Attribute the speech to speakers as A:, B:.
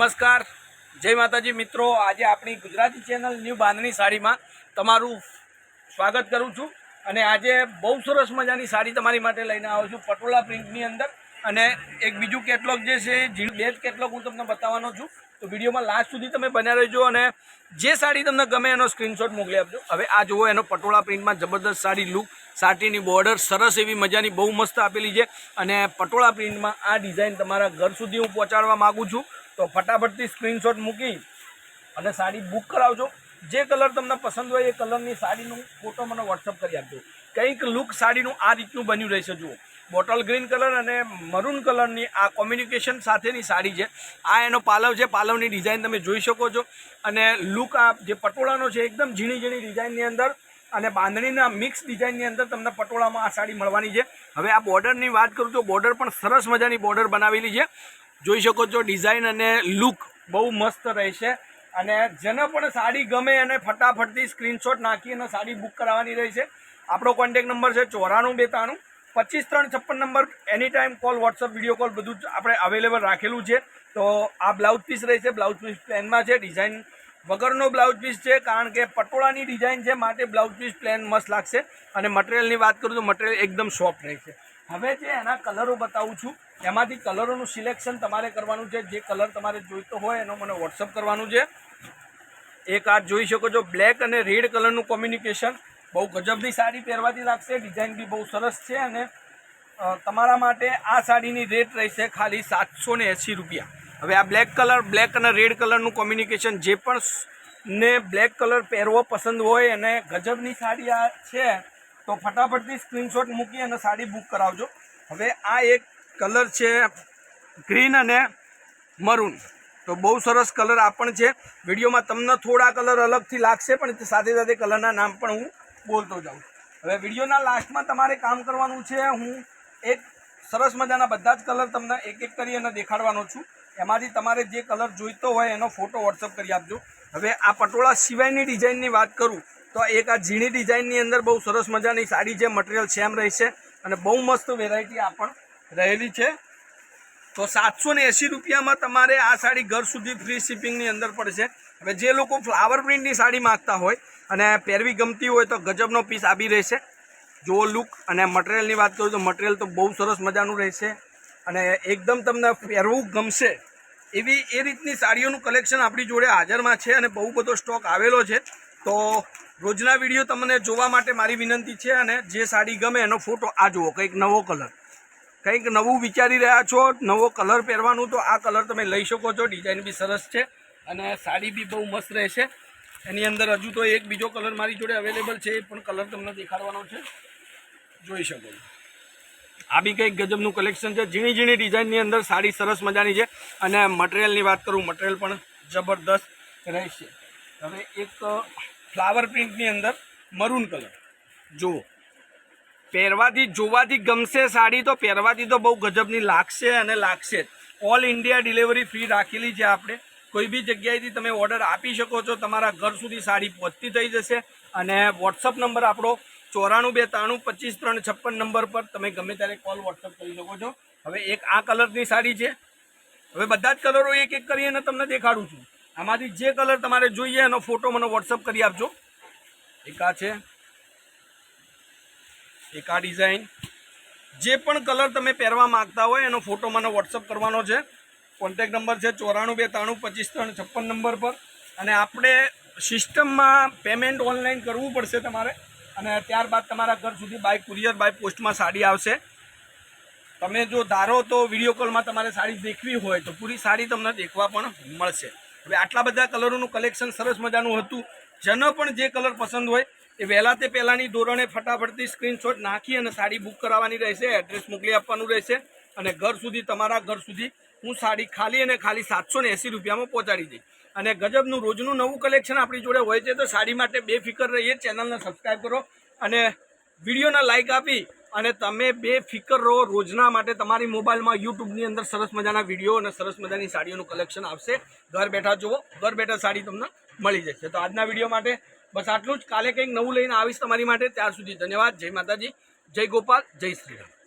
A: નમસ્કાર. જય માતાજી મિત્રો, આજે આપણી ગુજરાતી ચેનલ ન્યૂ બાંધણી સાડીમાં તમારું સ્વાગત કરું છું અને આજે બહુ સરસ મજાની સાડી તમારી માટે લઈને આવ્યો છું પટોળા પ્રિન્ટની અંદર. અને એક બીજું કેટલોગ જે છે બે કેટલોગ હું તમને બતાવવાનો છું. તો વિડીયોમાં લાસ્ટ સુધી તમે બન્યા રહેજો અને જે સાડી તમને ગમે એનો સ્ક્રીનશોટ મોકલી આપજો. હવે આ જુઓ, એનો પટોળા પ્રિન્ટમાં જબરદસ્ત સાડી લુક, સાટીની બોર્ડર, સરસ એવી મજાની બહુ મસ્ત આપેલી છે. અને પટોળા પ્રિન્ટમાં આ ડિઝાઇન તમારા ઘર સુધી હું પહોંચાડવા માગું છું. તો ફટાફટથી સ્ક્રીનશોટ મૂકી અને સાડી બુક કરાવજો. જે કલર તમને પસંદ હોય એ કલરની સાડીનું ફોટો મને વોટ્સઅપ કરી આપજો. કંઈક લુક સાડીનું આ રીતનું બન્યું રહેશે, જુઓ. બોટલ ગ્રીન કલર અને મરૂન કલરની આ કોમ્યુનિકેશન સાથેની સાડી છે. આ એનો પાલવ છે. પાલવની ડિઝાઇન તમે જોઈ શકો છો. અને લુક આ જે પટોળાનો છે, એકદમ ઝીણી ઝીણી ડિઝાઇનની અંદર અને બાંધણીના મિક્સ ડિઝાઇનની અંદર તમને પટોળામાં આ સાડી મળવાની છે. હવે આ બોર્ડરની વાત કરું તો બોર્ડર પણ સરસ મજાની બોર્ડર બનાવેલી છે. જોઈ શકો છો ડિઝાઇન અને લુક બહુ મસ્ત રહેશે. અને જેને પણ સાડી ગમે એને ફટાફટથી સ્ક્રીનશોટ નાખી અને સાડી બુક કરાવવાની રહેશે. આપણો કોન્ટેક નંબર છે ચોરાણું બેતાણું, પચીસ ત્રણ છપ્પન number any time call WhatsApp video call બધું જ આપણે અવેલેબલ રાખેલું છે. તો આ બ્લાઉઝ પીસ રહેશે બ્લાઉઝ પીસ પ્લેનમાં છે ડિઝાઇન વગરનો બ્લાઉઝ પીસ છે, કારણ કે પટોળાની ડિઝાઇન છે, માટે બ્લાઉઝ પીસ પ્લેન મસ્ત લાગશે. અને મટીરિયલની વાત કરું તો મટીરિયલ એકદમ સોફ્ટ રહેશે. હવે જે એના કલરો બતાવું છું, એમાંથી કલરોનું સિલેક્શન તમારે કરવાનું છે. જે કલર તમારે જોઈતો હોય એનો મને વોટ્સઅપ કરવાનું છે. એક આ જોઈ શકો છો બ્લેક અને રેડ કલરનું કોમ્યુનિકેશન બહુ ગજબની સાડી પહેરવાથી લાગશે ડિઝાઇન બી બહુ સરસ છે અને તમારા માટે આ સાડીની રેટ રહેશે ખાલી સાતસો એંસી રૂપિયા. હવે આ બ્લેક કલર બ્લેક અને રેડ કલરનું કોમ્યુનિકેશન જે પણ ને બ્લેક કલર પહેરવો પસંદ હોય અને ગજબની સાડી આ છે તો ફટાફટથી સ્ક્રીનશોટ મૂકી અને સાડી બુક કરાવજો. હવે આ એક કલર છે ગ્રીન અને મરૂન. તો બહુ સરસ કલર આ પણ છે. વિડીયોમાં તમને થોડા કલર અલગથી લાગશે, પણ સાથે સાથે કલરના નામ પણ હું બોલતો જાઉં હવે વિડીયોના લાસ્ટમાં તમારે કામ કરવાનું છે, હું એક સરસ મજાના બધા જ કલર તમને એક એક કરી અને દેખાડવાનો છું. એમાંથી તમારે જે કલર જોઈતો હોય એનો ફોટો વોટ્સઅપ કરી આપજો. હવે આ પટોળા સિવાયની ડિઝાઇનની વાત કરું તો એક આ ઝીણી ડિઝાઇનની અંદર બહુ સરસ મજાની સાડી છે મટીરિયલ સેમ રહેશે અને બહુ મસ્ત વેરાયટી આ પણ રહેલી છે. તો સાતસો ને એંસી રૂપિયામાં તમારે આ સાડી ઘર સુધી ફ્રી શિપિંગની અંદર પડશે. હવે જે લોકો ફ્લાવર પ્રિન્ટની સાડી માગતા હોય અને પહેરવી ગમતી હોય તો ગજબનો પીસ આવી રહેશે. જો લુક અને મટીરિયલની વાત કરું તો મટીરિયલ તો બહુ સરસ મજાનું રહેશે. અને એકદમ તમને પહેરવું ગમશે એવી એ રીતની સાડીઓનું કલેક્શન આપણી જોડે હાજરમાં છે અને બહુ બધો સ્ટોક આવેલો છે. તો રોજના વીડિયો તમને જોવા માટે મારી વિનંતી છે અને જે સાડી ગમે એનો ફોટો આ જુઓ, કંઈક નવો કલર. કંઈક નવું વિચારી રહ્યા છો, નવો કલર પહેરવાનું, તો આ કલર તમે લઈ શકો છો. ડિઝાઇન બી સરસ છે અને સાડી બી બહુ મસ્ત રહેશે. એની અંદર હજુ તો એક બીજો કલર મારી જોડે અવેલેબલ છે, એ પણ કલર તમને દેખાડવાનો છે. જોઈ શકો છો. આ બી કંઈક ગજબનું કલેક્શન છે. ઝીણી ઝીણી ડિઝાઇનની અંદર સાડી સરસ મજાની છે. અને મટીરિયલની વાત કરું મટીરિયલ પણ જબરદસ્ત રહેશે. હવે એક ફ્લાવર પ્રિન્ટની અંદર મરૂન કલર જુઓ. પહેરવાથી, જોવાથી ગમશે સાડી તો પહેરવાથી તો બહુ ગજબની લાગશે અને લાગશે ઓલ ઇન્ડિયા ડિલિવરી ફ્રી રાખેલી છે આપણે. કોઈ બી જગ્યાએથી તમે ઓર્ડર આપી શકો છો, તમારા ઘર સુધી સાડી પહોંચતી થઈ જશે. અને વોટ્સઅપ નંબર આપણો ચોરાણું બે ત્રાણું પચીસ ત્રણ છપ્પન નંબર પર તમે ગમે ત્યારે કોલ વોટ્સઅપ કરી શકો છો. હવે એક આ કલરની સાડી છે. હવે બધા જ કલરો એક એક કરીને તમને દેખાડું છું. આમાંથી જે કલર તમારે જોઈએ એનો ફોટો મને વોટ્સઅપ કરી આપજો. એક આ છે. એક આ ડિઝાઇન જે પણ કલર તમે પહેરવા માગતા હોય એનો ફોટો મને વોટ્સઅપ કરવાનો છે. કોન્ટેક નંબર છે ચોરાણું બે ત્રાણું પચીસ ત્રણ છપ્પન નંબર પર. અને આપણે સિસ્ટમમાં પેમેન્ટ ઓનલાઈન કરવું પડશે તમારે. અને ત્યારબાદ તમારા ઘર સુધી બાય કુરિયર બાય પોસ્ટમાં સાડી આવશે. તમે જો ધારો તો વીડિયો કોલમાં તમારે સાડી દેખવી હોય તો પૂરી સાડી તમને દેખવા પણ મળશે. હવે આટલા બધા કલરોનું કલેક્શન સરસ મજાનું હતું. જેનો પણ જે કલર પસંદ હોય એ વહેલા તે પહેલાંની ધોરણે ફટાફટથી સ્ક્રીનશોટ નાખી અને સાડી બુક કરાવવાની રહેશે એડ્રેસ મોકલી આપવાનું રહેશે અને ઘર સુધી, તમારા ઘર સુધી હું સાડી ખાલી અને ખાલી સાતસો ને એંસી રૂપિયામાં પહોંચાડી દઈશ. અને ગજબનું રોજનું નવું કલેક્શન આપણી જોડે હોય છે તો સાડી માટે બેફિકર રહીએ, ચેનલને સબસ્ક્રાઈબ કરો અને વિડીયોના લાઇક આપી અને તમે બે ફિકર રહો રોજના માટે તમારી મોબાઈલમાં યુટ્યુબની અંદર સરસ મજાના વીડિયો અને સરસ મજાની સાડીઓનું કલેક્શન આવશે. ઘર બેઠા જુઓ, ઘર બેઠા સાડી તમને મળી જશે. તો આજના વીડિયો માટે બસ આટલું જ. કાલે કંઈક નવું લઈને આવીશ તમારી માટે. ત્યાર સુધી ધન્યવાદ. જય માતાજી. જય ગોપાલ. જય શ્રીરામ